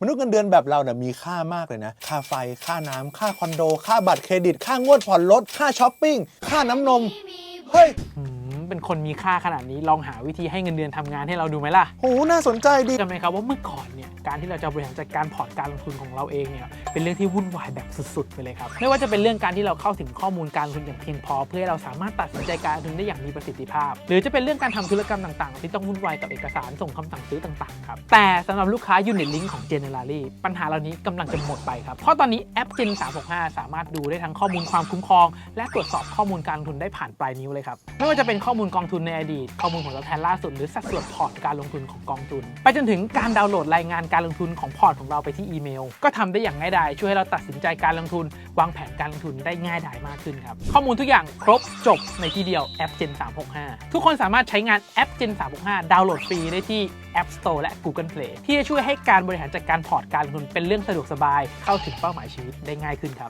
มนุษย์เงินเดือนแบบเราเนี่ยมีค่ามากเลยนะ ค่าไฟ ค่าน้ำค่าคอนโด ค่าบัตรเครดิต ค่างวดผ่อนรถ ค่าช้อปปิ้ง ค่าน้ำนม เฮ้ย เป็นคนมีค่าขนาดนี้ลองหาวิธีให้เงินเดือนทำงานให้เราดูไหมล่ะโหน่าสนใจดีจำไหมครับว่าเมื่อก่อนเนี่ยการที่เราจะบริหารจัดการพอร์ตการลงทุนของเราเองเนี่ยเป็นเรื่องที่วุ่นวายแบบสุดๆไปเลยครับไม่ว่าจะเป็นเรื่องการที่เราเข้าถึงข้อมูลการลงทุนอย่างเพียงพอ เพื่อให้เราสามารถตัดสินใจการลงทุนได้อย่างมีประสิทธิภาพ หรือจะเป็นเรื่องการทำธุรกรรมต่างๆ ที่ต้องวุ่นวายกับเอกสารส่งคำสั่งซื้อต่างๆครับแต่สำหรับลูกค้า Unit Link ของ Generali ปัญหาเหล่านี้กำลังจะหมดไปครับเพราะตอนนี้แอป Gen 365 สามารถดูได้ทั้งข้อมูลความคุ้มครอง และตรวจสอบข้อมูลการลงทุนได้ผ่านปลายนิ้วเลยครับไม่ว่าจะเป็นข้อมูลกองทุนในอดีต ข้อมูลผลตอบแทนล่าสุดหรือสัดส่วนพอร์ตการลงทุนของกองทุน ไปจนถึงการดาวน์โหลดรายงานการลงทุนของพอร์ตของเราไปที่อีเมล ก็ทำได้อย่างง่ายดายช่วยให้เราตัดสินใจการลงทุน วางแผนการลงทุนได้ง่ายดายมากขึ้นครับ ข้อมูลทุกอย่างครบจบในที่เดียวแอป Gen 365 ทุกคนสามารถใช้งานแอป Gen 365 ดาวน์โหลดฟรีได้ที่ App Store และ Google Play ที่จะช่วยให้การบริหารจัดการพอร์ตการลงทุนเป็นเรื่องสะดวกสบายเข้าถึงเป้าหมายชีวิตได้ง่ายขึ้นครับ